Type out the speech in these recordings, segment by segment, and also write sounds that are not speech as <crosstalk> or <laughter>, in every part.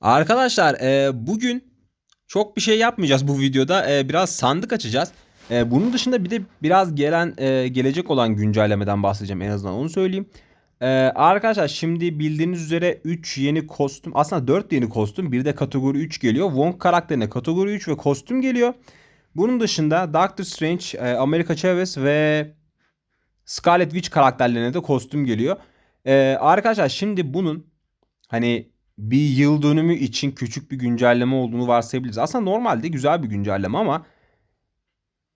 Arkadaşlar e, bugün çok bir şey yapmayacağız bu videoda. E, biraz sandık açacağız. E, bunun dışında bir de biraz gelen e, gelecek olan güncellemeden bahsedeceğim en azından onu söyleyeyim. E, arkadaşlar şimdi bildiğiniz üzere 3 yeni kostüm aslında 4 yeni kostüm bir de kategori 3 geliyor. Wong karakterine kategori 3 ve kostüm geliyor. Bunun dışında Doctor Strange, e, America Chavez ve Scarlet Witch karakterlerine de kostüm geliyor. E, arkadaşlar şimdi bunun hani bir yıl dönümü için küçük bir güncelleme olduğunu varsayabiliriz. Aslında normalde güzel bir güncelleme ama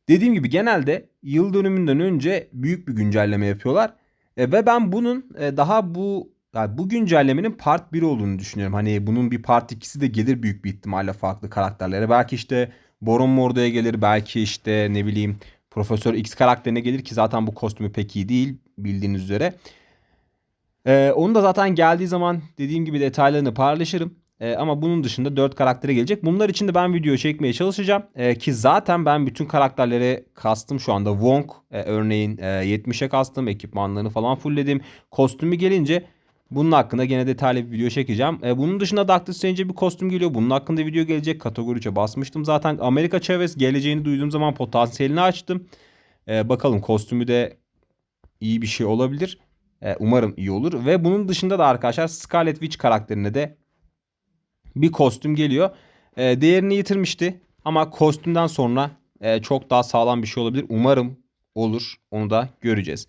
dediğim gibi genelde yıl dönümünden önce büyük bir güncelleme yapıyorlar. E, ve ben bunun e, daha bu yani bu güncellemenin part 1 olduğunu düşünüyorum. Hani bunun bir part 2'si de gelir büyük bir ihtimalle farklı karakterlere. Belki işte Baron Mordo'ya gelir. Belki işte ne bileyim Profesör X karakterine gelir ki zaten bu kostümü pek iyi değil bildiğiniz üzere. Ee, onu da zaten geldiği zaman dediğim gibi detaylarını paylaşırım. Ee, ama bunun dışında 4 karaktere gelecek. Bunlar için de ben video çekmeye çalışacağım. Ee, ki zaten ben bütün karakterlere kastım şu anda. Wong e, örneğin e, 70'e kastım. Ekipmanlarını falan fullledim. Kostümü gelince bunun hakkında gene detaylı bir video çekeceğim. E, bunun dışında Doctor Strange'e bir kostüm geliyor. Bunun hakkında video gelecek. Kategori 3'e basmıştım zaten. Amerika Chavez geleceğini duyduğum zaman potansiyelini açtım. E, bakalım kostümü de iyi bir şey olabilir. E, umarım iyi olur. Ve bunun dışında da arkadaşlar Scarlet Witch karakterine de bir kostüm geliyor. E, değerini yitirmişti. Ama kostümden sonra e, çok daha sağlam bir şey olabilir. Umarım olur. Onu da göreceğiz.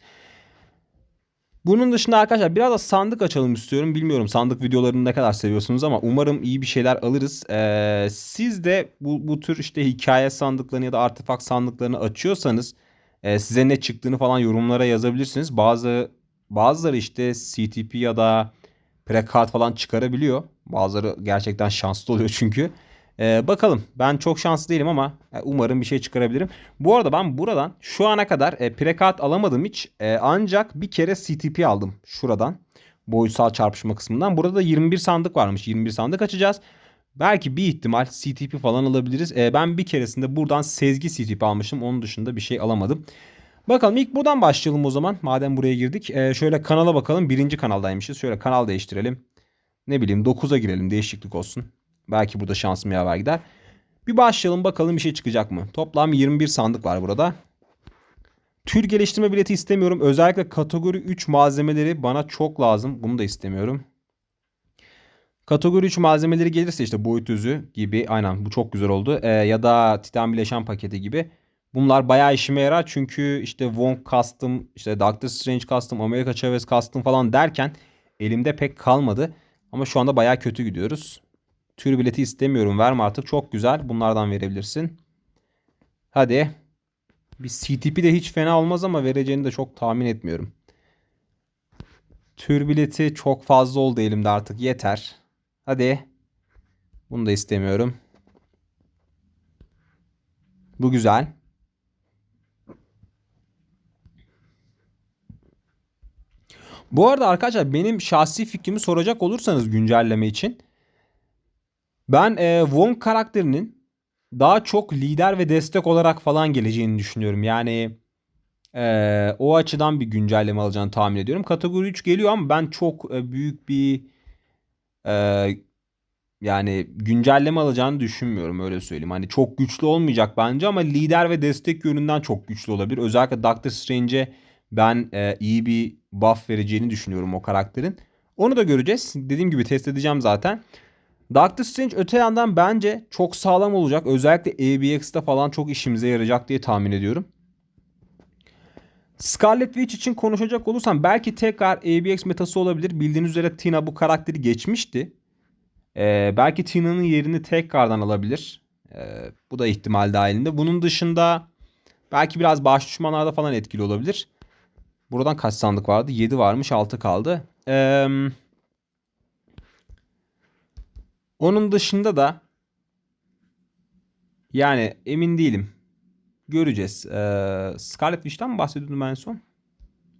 Bunun dışında arkadaşlar biraz da sandık açalım istiyorum. Bilmiyorum sandık videolarını ne kadar seviyorsunuz ama umarım iyi bir şeyler alırız. Ee, siz de bu, bu tür işte hikaye sandıklarını ya da artefakt sandıklarını açıyorsanız e, size ne çıktığını falan yorumlara yazabilirsiniz. Bazı Bazıları işte CTP ya da prekart falan çıkarabiliyor. Bazıları gerçekten şanslı oluyor çünkü. Ee, bakalım ben çok şanslı değilim ama e, umarım bir şey çıkarabilirim. Bu arada ben buradan şu ana kadar e, prekart alamadım hiç. E, ancak bir kere CTP aldım şuradan. Boyutsal çarpışma kısmından. Burada da 21 sandık varmış. 21 sandık açacağız. Belki bir ihtimal CTP falan alabiliriz. E, ben bir keresinde buradan sezgi CTP almışım. Onun dışında bir şey alamadım. Bakalım ilk buradan başlayalım o zaman. Madem buraya girdik. Ee, şöyle kanala bakalım. Birinci kanaldaymışız. Şöyle kanal değiştirelim. Ne bileyim 9'a girelim. Değişiklik olsun. Belki burada şansım yaver gider. Bir başlayalım bakalım bir şey çıkacak mı? Toplam 21 sandık var burada. Tür geliştirme bileti istemiyorum. Özellikle kategori 3 malzemeleri bana çok lazım. Bunu da istemiyorum. Kategori 3 malzemeleri gelirse işte boyut özü gibi. Aynen bu çok güzel oldu. Ee, ya da titan bileşen paketi gibi. Bunlar bayağı işime yarar çünkü işte Wong custom, işte Doctor Strange custom, America Chavez custom falan derken elimde pek kalmadı. Ama şu anda bayağı kötü gidiyoruz. Tür bileti istemiyorum verme artık çok güzel bunlardan verebilirsin. Hadi. Bir CTP de hiç fena olmaz ama vereceğini de çok tahmin etmiyorum. Tür bileti çok fazla oldu elimde artık yeter. Hadi. Bunu da istemiyorum. Bu güzel. Bu arada arkadaşlar benim şahsi fikrimi soracak olursanız güncelleme için ben e, Wong karakterinin daha çok lider ve destek olarak falan geleceğini düşünüyorum. Yani e, o açıdan bir güncelleme alacağını tahmin ediyorum. Kategori 3 geliyor ama ben çok e, büyük bir e, yani güncelleme alacağını düşünmüyorum öyle söyleyeyim. Hani çok güçlü olmayacak bence ama lider ve destek yönünden çok güçlü olabilir. Özellikle Doctor Strange'e ben e, iyi bir buff vereceğini düşünüyorum o karakterin. Onu da göreceğiz. Dediğim gibi test edeceğim zaten. Doctor Strange öte yandan bence çok sağlam olacak. Özellikle ABX'te falan çok işimize yarayacak diye tahmin ediyorum. Scarlet Witch için konuşacak olursam belki tekrar ABX metası olabilir. Bildiğiniz üzere Tina bu karakteri geçmişti. Ee, belki Tina'nın yerini tekrardan alabilir. Ee, bu da ihtimal dahilinde. Bunun dışında belki biraz baş düşmanlarda falan etkili olabilir. Buradan kaç sandık vardı? 7 varmış 6 kaldı. Ee, onun dışında da yani emin değilim. Göreceğiz. Ee, Scarlet Witch'ten mi bahsediyordum ben en son?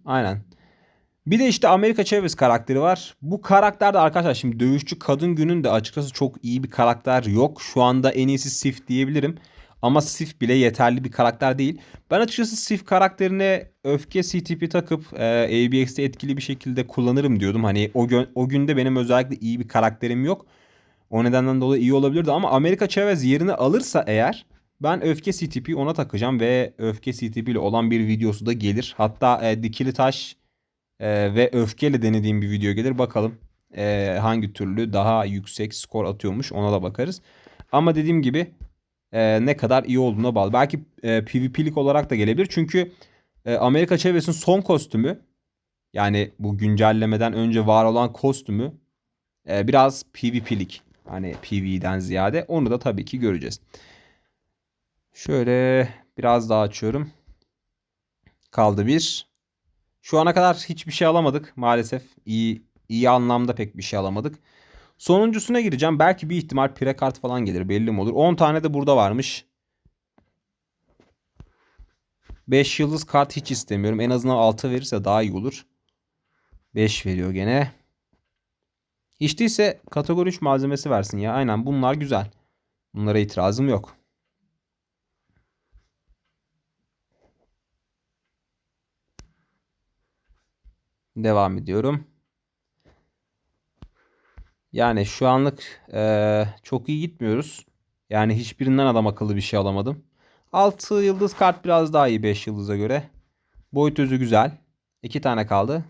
Aynen. Bir de işte Amerika Chavez karakteri var. Bu karakter de arkadaşlar şimdi dövüşçü kadın gününde açıkçası çok iyi bir karakter yok. Şu anda en iyisi Sif diyebilirim. Ama Sif bile yeterli bir karakter değil. Ben açıkçası Sif karakterine öfke CTP takıp e, ABX'de etkili bir şekilde kullanırım diyordum. Hani o, gün, o günde benim özellikle iyi bir karakterim yok. O nedenden dolayı iyi olabilirdi ama Amerika Chavez yerini alırsa eğer ben Öfke CTP ona takacağım ve Öfke CTP ile olan bir videosu da gelir. Hatta e, Dikili Taş e, ve Öfkeyle denediğim bir video gelir. Bakalım e, hangi türlü daha yüksek skor atıyormuş ona da bakarız. Ama dediğim gibi e, ne kadar iyi olduğuna bağlı. Belki e, PvP'lik olarak da gelebilir. Çünkü e, Amerika Chavez'in son kostümü yani bu güncellemeden önce var olan kostümü e, biraz PvP'lik. Hani PvE'den ziyade onu da tabii ki göreceğiz. Şöyle biraz daha açıyorum. Kaldı bir. Şu ana kadar hiçbir şey alamadık maalesef. İyi iyi anlamda pek bir şey alamadık. Sonuncusuna gireceğim. Belki bir ihtimal prekart falan gelir belli mi olur. 10 tane de burada varmış. 5 yıldız kart hiç istemiyorum. En azından 6 verirse daha iyi olur. 5 veriyor gene. Hiç değilse kategori 3 malzemesi versin ya. Aynen bunlar güzel. Bunlara itirazım yok. Devam ediyorum. Yani şu anlık e, çok iyi gitmiyoruz. Yani hiçbirinden adam akıllı bir şey alamadım. 6 yıldız kart biraz daha iyi 5 yıldıza göre. Boyut özü güzel. 2 tane kaldı.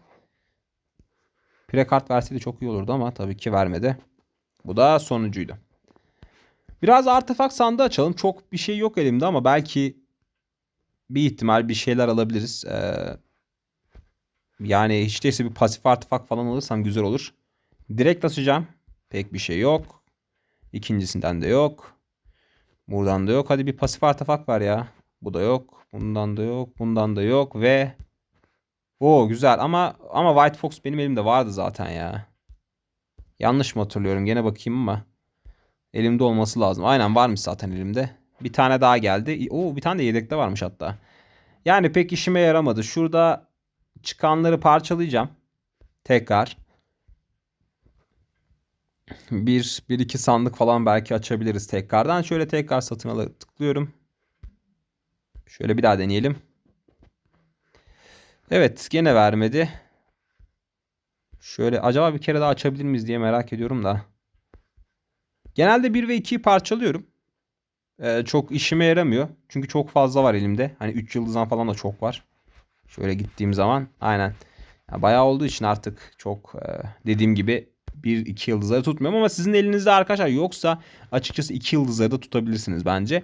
Pre kart verseydi çok iyi olurdu ama tabii ki vermedi. Bu da sonuncuydu. Biraz artefak sandığı açalım. Çok bir şey yok elimde ama belki bir ihtimal bir şeyler alabiliriz. Ee, yani hiç değilse bir pasif artefak falan alırsam güzel olur. Direkt açacağım. Pek bir şey yok. İkincisinden de yok. Buradan da yok. Hadi bir pasif artefak var ya. Bu da yok. Bundan da yok. Bundan da yok ve o güzel ama ama White Fox benim elimde vardı zaten ya. Yanlış mı hatırlıyorum? Gene bakayım ama. Elimde olması lazım. Aynen varmış zaten elimde. Bir tane daha geldi. Oo bir tane de yedekte varmış hatta. Yani pek işime yaramadı. Şurada çıkanları parçalayacağım. Tekrar. Bir, bir iki sandık falan belki açabiliriz tekrardan. Şöyle tekrar satın alıp tıklıyorum. Şöyle bir daha deneyelim. Evet gene vermedi. Şöyle acaba bir kere daha açabilir miyiz diye merak ediyorum da. Genelde 1 ve 2'yi parçalıyorum. Ee, çok işime yaramıyor. Çünkü çok fazla var elimde. Hani 3 yıldızdan falan da çok var. Şöyle gittiğim zaman aynen. Ya bayağı olduğu için artık çok e, dediğim gibi 1-2 yıldızları tutmuyorum ama sizin elinizde arkadaşlar yoksa açıkçası 2 yıldızları da tutabilirsiniz bence.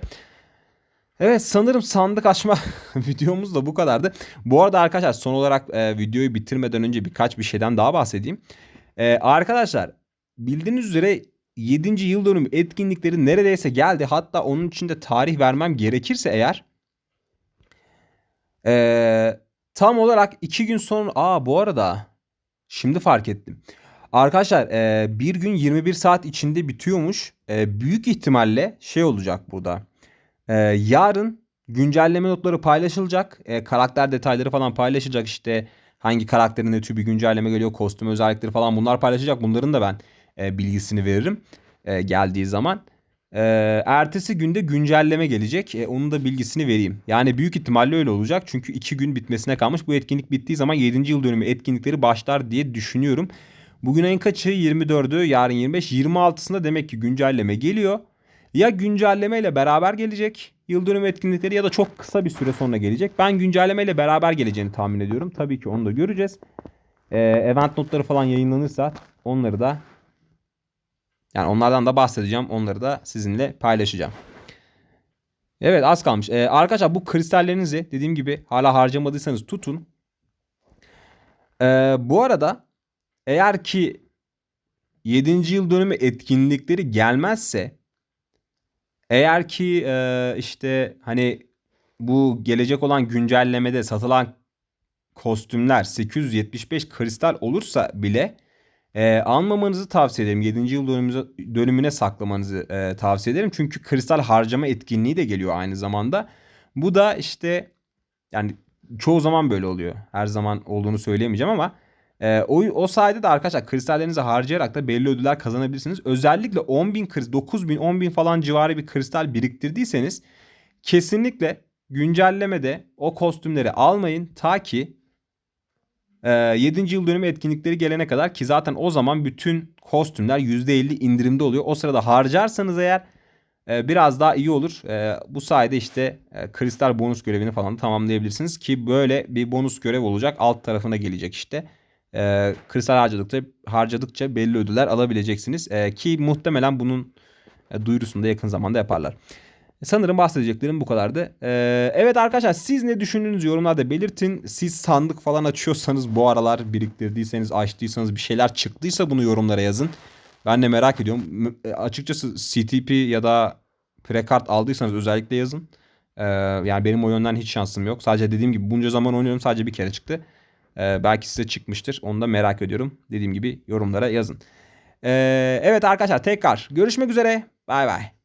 Evet sanırım sandık açma <laughs> videomuz da bu kadardı. Bu arada arkadaşlar son olarak e, videoyu bitirmeden önce birkaç bir şeyden daha bahsedeyim. E, arkadaşlar bildiğiniz üzere 7. yıl dönümü etkinlikleri neredeyse geldi. Hatta onun için de tarih vermem gerekirse eğer e, tam olarak 2 gün sonra aa bu arada şimdi fark ettim. Arkadaşlar e, bir gün 21 saat içinde bitiyormuş. E, büyük ihtimalle şey olacak burada. E, yarın güncelleme notları paylaşılacak. E, karakter detayları falan paylaşılacak. İşte hangi karakterin ne tür bir güncelleme geliyor, kostüm özellikleri falan bunlar paylaşacak. Bunların da ben e, bilgisini veririm e, geldiği zaman. E, ertesi günde güncelleme gelecek. E, onun da bilgisini vereyim. Yani büyük ihtimalle öyle olacak. Çünkü 2 gün bitmesine kalmış. Bu etkinlik bittiği zaman 7. yıl dönümü etkinlikleri başlar diye düşünüyorum. Bugün ayın kaçı? 24'ü, yarın 25. 26'sında demek ki güncelleme geliyor. Ya güncelleme ile beraber gelecek yıl dönümü etkinlikleri ya da çok kısa bir süre sonra gelecek. Ben güncelleme ile beraber geleceğini tahmin ediyorum. Tabii ki onu da göreceğiz. Ee, event notları falan yayınlanırsa onları da yani onlardan da bahsedeceğim. Onları da sizinle paylaşacağım. Evet az kalmış. Ee, arkadaşlar bu kristallerinizi dediğim gibi hala harcamadıysanız tutun. Ee, bu arada eğer ki 7. yıl dönümü etkinlikleri gelmezse eğer ki e, işte hani bu gelecek olan güncellemede satılan kostümler 875 kristal olursa bile e, almamanızı tavsiye ederim. 7. yıl dönümüne, dönümüne saklamanızı e, tavsiye ederim. Çünkü kristal harcama etkinliği de geliyor aynı zamanda. Bu da işte yani çoğu zaman böyle oluyor. Her zaman olduğunu söyleyemeyeceğim ama e, o, o sayede de arkadaşlar kristallerinizi harcayarak da belli ödüller kazanabilirsiniz. Özellikle 10.000 kristal, 9.000, 10.000 falan civarı bir kristal biriktirdiyseniz kesinlikle güncellemede o kostümleri almayın ta ki Ee, 7. yıl dönümü etkinlikleri gelene kadar ki zaten o zaman bütün kostümler %50 indirimde oluyor. O sırada harcarsanız eğer e, biraz daha iyi olur. E, bu sayede işte e, kristal bonus görevini falan tamamlayabilirsiniz ki böyle bir bonus görev olacak. Alt tarafına gelecek işte. E, kristal harcadıkça harcadıkça belli ödüller alabileceksiniz. E, ki muhtemelen bunun e, duyurusunu da yakın zamanda yaparlar. Sanırım bahsedeceklerim bu kadardı. Ee, evet arkadaşlar siz ne düşündüğünüzü yorumlarda belirtin. Siz sandık falan açıyorsanız bu aralar biriktirdiyseniz açtıysanız bir şeyler çıktıysa bunu yorumlara yazın. Ben de merak ediyorum. E, açıkçası CTP ya da Prekart aldıysanız özellikle yazın. Ee, yani benim o yönden hiç şansım yok. Sadece dediğim gibi bunca zaman oynuyorum sadece bir kere çıktı. Ee, belki size çıkmıştır. Onu da merak ediyorum. Dediğim gibi yorumlara yazın. Ee, evet arkadaşlar tekrar görüşmek üzere. Bay bay.